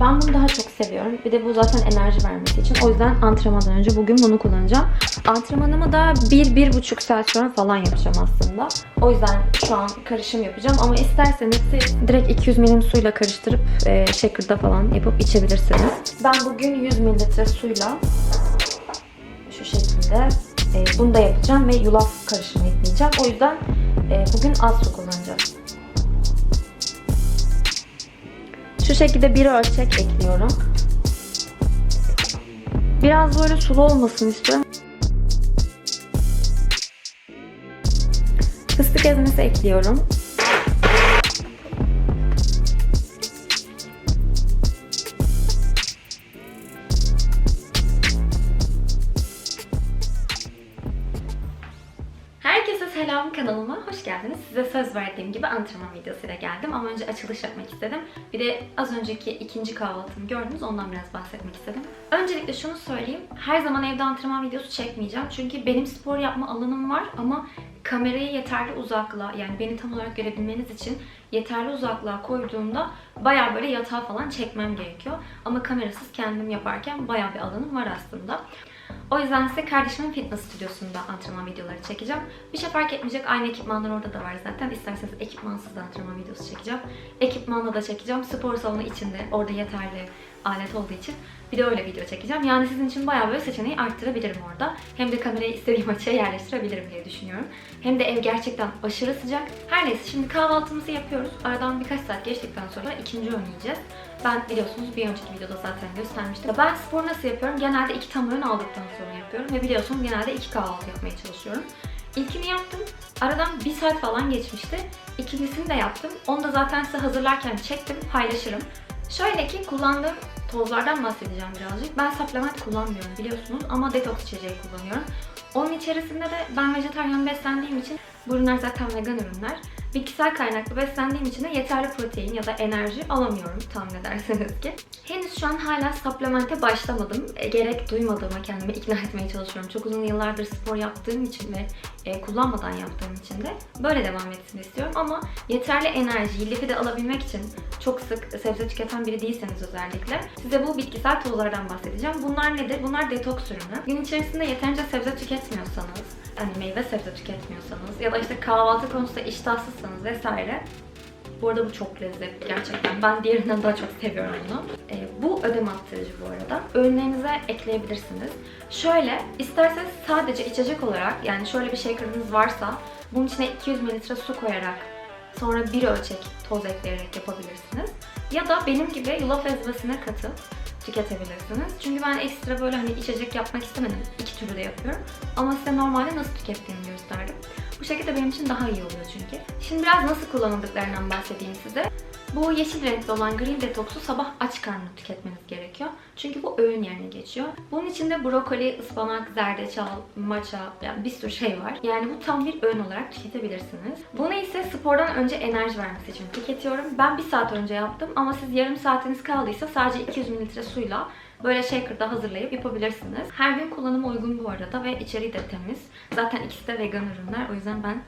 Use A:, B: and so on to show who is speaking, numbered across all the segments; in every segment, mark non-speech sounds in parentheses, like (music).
A: Ben bunu daha çok seviyorum. Bir de bu zaten enerji vermesi için. O yüzden antrenmandan önce bugün bunu kullanacağım. Antrenmanımı da 1-1,5 saat sonra falan yapacağım aslında. O yüzden şu an karışım yapacağım. Ama isterseniz siz direkt 200 milim suyla karıştırıp e, shaker'da falan yapıp içebilirsiniz. Ben bugün 100 mililitre suyla şu şekilde e, bunu da yapacağım ve yulaf karışımı ekleyeceğim. O yüzden e, bugün az su kullanacağım. Şu şekilde bir ölçek ekliyorum. Biraz böyle sulu olmasını istiyorum. Fıstık ezmesi ekliyorum. Hoş geldiniz. Size söz verdiğim gibi antrenman videosuyla geldim ama önce açılış yapmak istedim. Bir de az önceki ikinci kahvaltımı gördünüz ondan biraz bahsetmek istedim. Öncelikle şunu söyleyeyim. Her zaman evde antrenman videosu çekmeyeceğim. Çünkü benim spor yapma alanım var ama kamerayı yeterli uzaklığa yani beni tam olarak görebilmeniz için yeterli uzaklığa koyduğumda bayağı böyle yatağa falan çekmem gerekiyor. Ama kamerasız kendim yaparken bayağı bir alanım var aslında. O yüzden size kardeşimin fitness stüdyosunda antrenman videoları çekeceğim. Bir şey fark etmeyecek. Aynı ekipmanlar orada da var zaten. İsterseniz ekipmansız antrenman videosu çekeceğim. Ekipmanla da çekeceğim. Spor salonu içinde. Orada yeterli alet olduğu için. Bir de öyle video çekeceğim. Yani sizin için bayağı böyle seçeneği arttırabilirim orada. Hem de kamerayı istediğim açıya yerleştirebilirim diye düşünüyorum. Hem de ev gerçekten aşırı sıcak. Her neyse şimdi kahvaltımızı yapıyoruz. Aradan birkaç saat geçtikten sonra ikinci öğün yiyeceğiz. Ben biliyorsunuz bir önceki videoda zaten göstermiştim. Ben spor nasıl yapıyorum? Genelde iki tam öğün aldıktan sonra yapıyorum. Ve biliyorsunuz genelde iki kahvaltı yapmaya çalışıyorum. İlkini yaptım. Aradan bir saat falan geçmişti. İkincisini de yaptım. Onu da zaten size hazırlarken çektim, paylaşırım. Şöyle ki kullandığım tozlardan bahsedeceğim birazcık. Ben supplement kullanmıyorum biliyorsunuz ama detoks içeceği kullanıyorum. Onun içerisinde de ben vejetaryen beslendiğim için bu ürünler zaten vegan ürünler. Bitkisel kaynaklı beslendiğim için de yeterli protein ya da enerji alamıyorum tahmin ederseniz ki. Henüz şu an hala supplemente başlamadım. E, gerek duymadığıma kendimi ikna etmeye çalışıyorum. Çok uzun yıllardır spor yaptığım için ve e, kullanmadan yaptığım için de böyle devam etsin istiyorum. Ama yeterli enerjiyi, lifi de alabilmek için çok sık sebze tüketen biri değilseniz özellikle size bu bitkisel tozlardan bahsedeceğim. Bunlar nedir? Bunlar detoks ürünü. Gün içerisinde yeterince sebze tüketmiyorsanız, hani meyve sebze tüketmiyorsanız ya da işte kahvaltı konusunda iştahsızsanız vesaire bu arada bu çok lezzetli gerçekten. Ben diğerinden daha çok seviyorum bunu. Ee, bu ödem attırıcı bu arada. Öğünlerinize ekleyebilirsiniz. Şöyle, isterseniz sadece içecek olarak yani şöyle bir shakerınız varsa bunun içine 200 mililitre su koyarak sonra bir ölçek toz ekleyerek yapabilirsiniz. Ya da benim gibi yulaf ezmesine katıp tüketebilirsiniz. Çünkü ben ekstra böyle hani içecek yapmak istemedim. İki türlü de yapıyorum. Ama size normalde nasıl tükettiğimi gösterdim. Bu şekilde benim için daha iyi oluyor çünkü. Şimdi biraz nasıl kullanıldıklarından bahsedeyim size. Bu yeşil renkli olan Green Detox'u sabah aç karnına tüketmeniz gerekiyor. Çünkü bu öğün yerine geçiyor. Bunun içinde brokoli, ıspanak, zerdeçal, matcha yani bir sürü şey var. Yani bu tam bir öğün olarak tüketebilirsiniz. Bunu ise spordan önce enerji vermesi için tüketiyorum. Ben bir saat önce yaptım ama siz yarım saatiniz kaldıysa sadece 200 mililitre suyla böyle shaker'da hazırlayıp yapabilirsiniz. Her gün kullanıma uygun bu arada ve içeriği de temiz. Zaten ikisi de vegan ürünler. O yüzden ben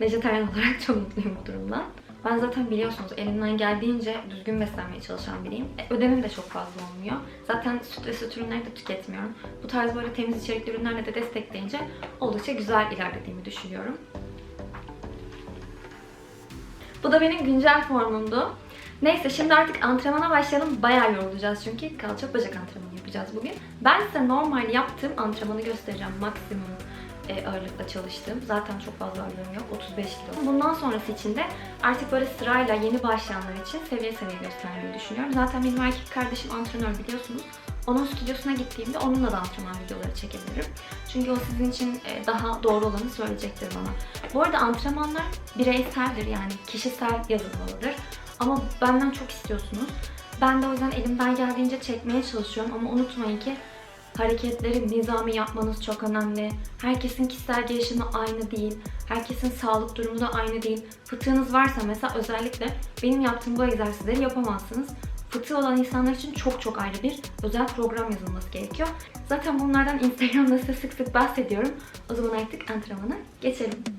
A: vejetaryen (laughs) olarak çok mutluyum bu durumdan. Ben zaten biliyorsunuz elimden geldiğince düzgün beslenmeye çalışan biriyim. E, ödemim de çok fazla olmuyor. Zaten süt ve süt ürünleri de tüketmiyorum. Bu tarz böyle temiz içerikli ürünlerle de destekleyince oldukça güzel ilerlediğimi düşünüyorum. Bu da benim güncel formumdu. Neyse şimdi artık antrenmana başlayalım. Bayağı yorulacağız çünkü kalça bacak antrenmanı yapacağız bugün. Ben size normal yaptığım antrenmanı göstereceğim. Maksimum e, ağırlıkla çalıştım. Zaten çok fazla ağırlığım yok. 35 kilo. Bundan sonrası için de artık böyle sırayla yeni başlayanlar için seviye seviye göstermeyi düşünüyorum. Zaten benim erkek kardeşim antrenör biliyorsunuz. Onun stüdyosuna gittiğimde onunla da antrenman videoları çekebilirim. Çünkü o sizin için e, daha doğru olanı söyleyecektir bana. Bu arada antrenmanlar bireyseldir yani kişisel yazılmalıdır. Ama benden çok istiyorsunuz. Ben de o yüzden elimden geldiğince çekmeye çalışıyorum ama unutmayın ki hareketleri nizami yapmanız çok önemli. Herkesin kişisel gelişimi aynı değil. Herkesin sağlık durumu da aynı değil. Fıtığınız varsa mesela özellikle benim yaptığım bu egzersizleri yapamazsınız. fıtığı olan insanlar için çok çok ayrı bir özel program yazılması gerekiyor. Zaten bunlardan Instagram'da size sık sık bahsediyorum. O zaman artık antrenmana geçelim.